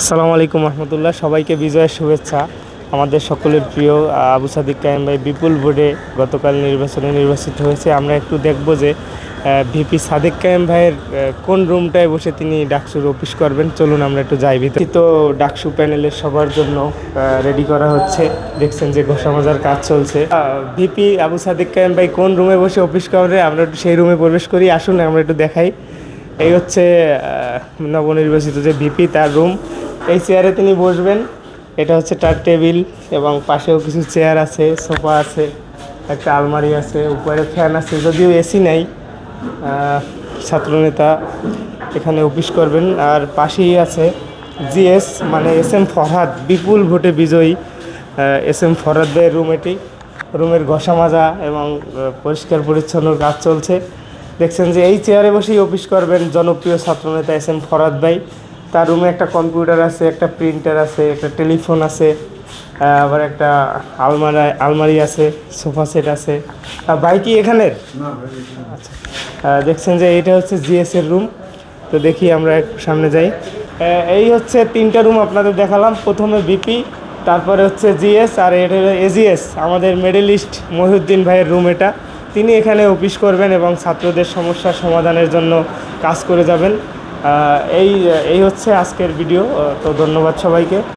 আসসালামু আলাইকুম রহমতুল্লাহ। সবাইকে বিজয়ের শুভেচ্ছা। আমাদের সকলের প্রিয় আবু সাদিক কায়েম ভাই বিপুল ভোটে গতকাল নির্বাচনে নির্বাচিত হয়েছে। আমরা একটু দেখব যে ভিপি সাদিক কায়েম ভাইয়ের কোন রুমটায় বসে তিনি ডাকসুর অফিস করবেন? চলুন আমরা একটু যাই ভিতরে। তো ডাকসু প্যানেলের সবার জন্য রেডি করা হচ্ছে। দেখছেন যে ঘষা মাজার কাজ চলছে। ভিপি আবু সাদিক কায়েম ভাই কোন রুমে বসে অফিস করবে? আমরা একটু সেই রুমে প্রবেশ করি। আসুন, আমরা একটু দেখাই। এই হচ্ছে নবনির্বাচিত যে ভিপি, তার রুম। এই চেয়ারে তিনি বসবেন। এটা হচ্ছে তার টেবিল এবং পাশেও কিছু চেয়ার আছে, সোফা আছে, একটা আলমারি আছে, উপরে ফ্যান আছে, যদিও এসি নাই। ছাত্রনেতা এখানে অফিস করবেন। আর পাশেই আছে জিএস মানে এস এম ফরহাদ, বিপুল ভোটে বিজয়ী এস এম ফরহাদ রুম এটি। রুমের ঘষা মাজা এবং পরিষ্কার পরিচ্ছন্নর কাজ চলছে। দেখছেন যে এই চেয়ারে বসেই অফিস করবেন জনপ্রিয় ছাত্রনেতা এস এম ফরহাদ ভাই। তার রুমে একটা কম্পিউটার আছে একটা প্রিন্টার আছে একটা টেলিফোন আছে আবার একটা আলমারা আলমারি আছে সোফা সেট আছে। আর ভাই কি এখানের? আচ্ছা। দেখছেন যে এটা হচ্ছে জিএস এর রুম তো দেখি আমরা একটু সামনে যাই। এই হচ্ছে তিনটা রুম আপনাদের দেখালাম প্রথমে বিপি তারপরে হচ্ছে জিএস আর এটা হলো এজিএস আমাদের মেডেলিস্ট মহিউদ্দিন ভাইয়ের রুম এটা। তিনি এখানে অফিস করবেন এবং ছাত্রদের সমস্যা সমাধানের জন্য কাজ করে যাবেন। এই এই হচ্ছে আজকের ভিডিও তো ধন্যবাদ সবাইকে।